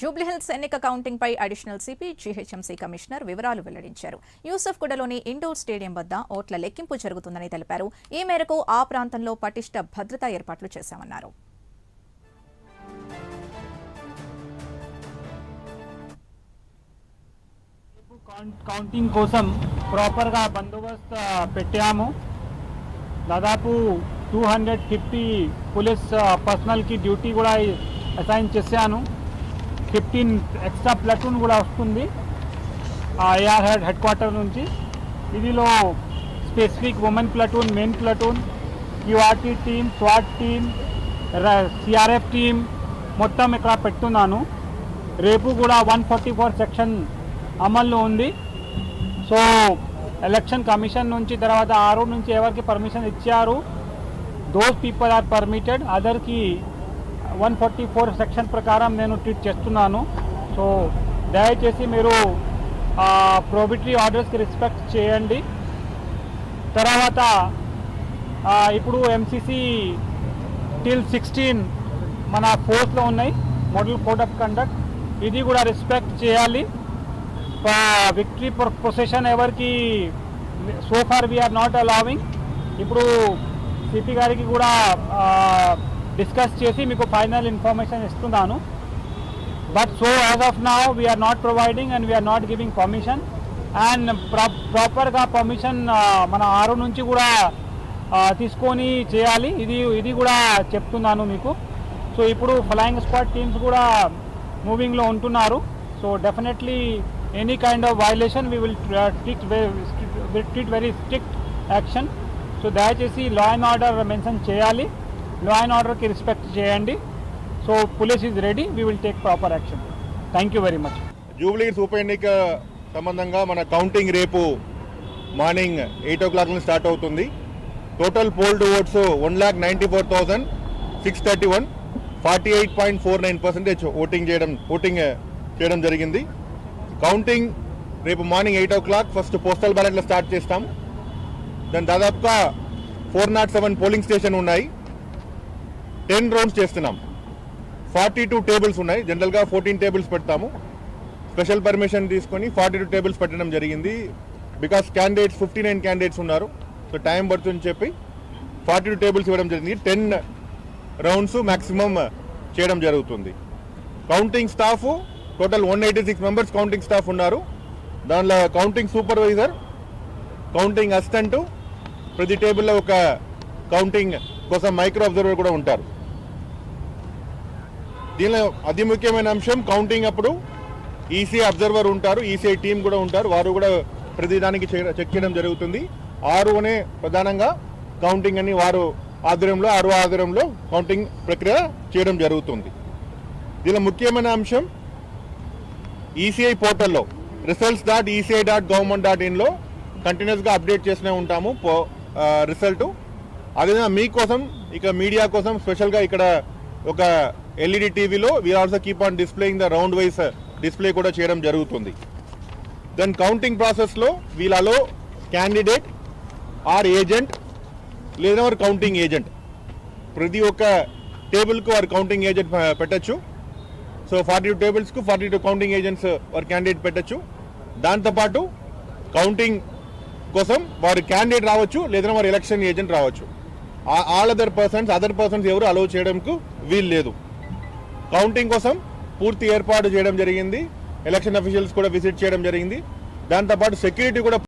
జూబ్లీహిల్స్ ఎన్నిక కౌంటింగ్ పై additional CP GHMC commissioner వివరాలు వెల్లడించారు. యూసఫ్ గూడలోని ఇండోర్ స్టేడియం వద్ద ఓట్ల లెక్కింపు జరుగుతుందని తెలిపారు. ఈ మేరకు ఆ ప్రాంతంలో పటిష్ట భద్రతా ఏర్పాట్లు చేశామన్నారు. కౌంటింగ్ కోసం ప్రాపర్గా బందోబస్తు పెట్టాము. దాదాపు టూ హండ్రెడ్ ఫిఫ్టీ పోలీస్ పర్సనల్కి డ్యూటీ కూడా అసైన్ చేశాను. ఫిఫ్టీన్ ఎక్స్ట్రా ప్లటూన్ కూడా వస్తుంది. ఏఆర్ హెడ్ హెడ్ క్వార్టర్ నుంచి. ఇదిలో specific women platoon main platoon QRT team swat team CRF team మొత్తం ఇక్కడ పెట్టున్నాను. రేపు కూడా వన్ ఫార్టీ ఫోర్ సెక్షన్ అమల్లో ఉంది. సో ఎలక్షన్ కమిషన్ నుంచి తర్వాత ఆరు నుంచి ఎవరికి పర్మిషన్ ఇచ్చారు? దోస్ పీపుల్ ఆర్ పర్మిటెడ్ అదర్కి వన్ ఫార్టీ ఫోర్ సెక్షన్ ప్రకారం నేను ట్రీట్ చేస్తున్నాను. సో దయచేసి మీరు ప్రోబిటరీ ఆర్డర్స్కి రెస్పెక్ట్ చేయండి. తర్వాత ఇప్పుడు ఎంసీసీ టిల్ సిక్స్టీన్ మన ఫోర్స్లో ఉన్నాయి. మోడల్ కోడ్ ఆఫ్ కండక్ట్ ఇది కూడా రెస్పెక్ట్ చేయాలి. విక్టరీ ప్రొసెషన్ ఎవరికి so far we're not allowing ఇప్పుడు సిపి గారికి కూడా డిస్కస్ చేసి మీకు ఫైనల్ ఇన్ఫర్మేషన్ ఇస్తున్నాను. But so as of now we're not providing and we're not giving permission and ప్రాపర్గా పర్మిషన్ మన ఆరు నుంచి కూడా uh, తీసుకొని చేయాలి. ఇది ఇది కూడా చెప్తున్నాను మీకు. సో ఇప్పుడు ఫ్లయింగ్ స్క్వాడ్ టీమ్స్ కూడా మూవింగ్లో ఉంటున్నారు. So definitely any kind of violation we will treat treat very strict action so దయచేసి లా అండ్ ఆర్డర్ మెన్షన్ చేయాలి. లా అండ్ ఆర్డర్కి రెస్పెక్ట్ చేయండి. So police is ready we will take proper action thank you very much జూబ్లీస్ ఉప ఎన్నిక సంబంధంగా మన counting రేపు morning eight o'clock నుంచి స్టార్ట్ అవుతుంది. Total polled votes one lakh ninety four thousand six thirty one forty eight point four nine percentage voting చేయడం voting చేయడం జరిగింది. కౌంటింగ్ రేపు morning eight o'clock first postal బ్యాలెట్లో start చేస్తాం. దాని దాదాపుగా four naught seven polling station ఉన్నాయి. Ten rounds చేస్తున్నాం. Forty two tables ఉన్నాయి. జనరల్గా ఫోర్టీన్ టేబుల్స్ పెడతాము. స్పెషల్ పర్మిషన్ తీసుకొని ఫార్టీ టూ టేబుల్స్ పెట్టడం జరిగింది. Because candidates fifty nine candidates ఉన్నారు. సో టైం పడుతుందని చెప్పి ఫార్టీ టూ టేబుల్స్ ఇవ్వడం జరిగింది. టెన్ రౌండ్స్ మ్యాక్సిమం చేయడం జరుగుతుంది. Counting staff total one eighty six members counting staff ఉన్నారు. దానిలో కౌంటింగ్ సూపర్వైజర్ కౌంటింగ్ అసిస్టెంట్ ప్రతి టేబుల్లో ఒక కౌంటింగ్ కోసం మైక్రో అబ్జర్వర్ కూడా ఉంటారు. దీనిలో అతి ముఖ్యమైన అంశం కౌంటింగ్ అప్పుడు. ఈసీ అబ్జర్వర్ ఉంటారు ఈసీఐ టీం కూడా ఉంటారు వారు కూడా ప్రతిదానికి చెక్ చేయడం జరుగుతుంది. ఆరు అనే ప్రధానంగా కౌంటింగ్ అని వారు ఆధ్వర్యంలో ఆరు ఆధ్వర్యంలో కౌంటింగ్ ప్రక్రియ చేయడం జరుగుతుంది. దీనిలో ముఖ్యమైన అంశం ఈసీఐ పోర్టల్లో results dot ECI dot government dot ఇన్లో కంటిన్యూస్గా అప్డేట్ చేస్తూనే ఉంటాము రిజల్ట్ అదేవిధంగా మీకోసం ఇక మీడియా కోసం స్పెషల్గా ఇక్కడ ఒక ఎల్ఈడి టీవీలో we're also keep on displaying the round wise display కూడా చేయడం జరుగుతుంది. దెన్ కౌంటింగ్ ప్రాసెస్లో వీళ్ళలో క్యాండిడేట్ ఆర్ ఏజెంట్ లేదా వారు కౌంటింగ్ ఏజెంట్. ప్రతి ఒక్క టేబుల్కు వారు కౌంటింగ్ ఏజెంట్ పెట్టచ్చు. సో ఫార్టీ టూ టేబుల్స్కు ఫార్టీ టూ కౌంటింగ్ ఏజెంట్స్ వారు క్యాండిడేట్ పెట్టచ్చు. దాంతోపాటు కౌంటింగ్ కోసం వారు క్యాండిడేట్ రావచ్చు లేదా వారు ఎలక్షన్ ఏజెంట్ రావచ్చు. All other persons other persons ఎవరు అలౌ చేయడంకు వీలు లేదు. కౌంటింగ్ కోసం పూర్తి ఏర్పాటు చేయడం జరిగింది. ఎలక్షన్ అఫీషియల్స్ కూడా విజిట్ చేయడం జరిగింది. దాంతోపాటు సెక్యూరిటీ కూడా